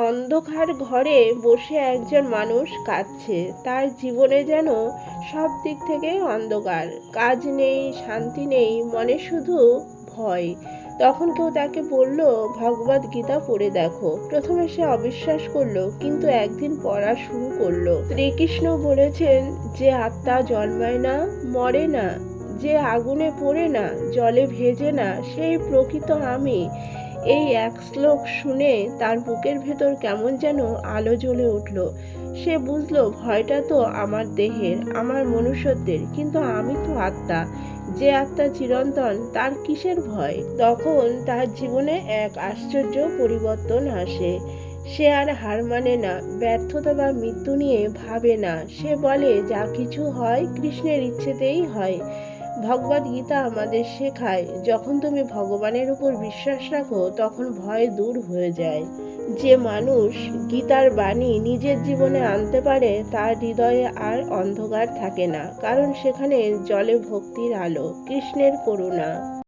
অন্ধকার ঘরে বসে একজন মানুষ কাঁদছে। তার জীবনে যেন সব দিক থেকে অন্ধকার। কাজ নেই, শান্তি নেই, মনে শুধু ভয়। তখন কেউ তাকে বলল, ভগবত গীতা পড়ে দেখো। প্রথমে সে অবিশ্বাস করল, কিন্তু একদিন পড়া শুরু করল। শ্রীকৃষ্ণ বলেছেন, যে আত্মা জন্মায় না, মরে না। যে আগুনে পড়ে না, জলে ভেজে না, সেই প্রকৃত আমি। এই এক শ্লোক শুনে তার বুকের ভেতর কেমন যেন আলো জ্বলে উঠল। সে বুঝলো, ভয়টা তো আমার দেহের, আমার মনুষ্যত্বের, কিন্তু আমি তো আত্মা। যে আত্মা চিরন্তন, তার কিসের ভয়? তখন তার জীবনে এক আশ্চর্য পরিবর্তন আসে। সে আর হার মানে না, ব্যর্থতা বা মৃত্যু নিয়ে ভাবে না। সে বলে, যা কিছু হয় কৃষ্ণের ইচ্ছেতেই হয়। ভগবদ গীতা আমাদের শেখায়, যখন তুমি ভগবানের উপর বিশ্বাস রাখো, তখন ভয় দূর হয়ে যায়। যে মানুষ গীতার বাণী নিজের জীবনে আনতে পারে, তার হৃদয়ে আর অন্ধকার থাকে না, কারণ সেখানে জলে ভক্তির আলো, কৃষ্ণের করুণা।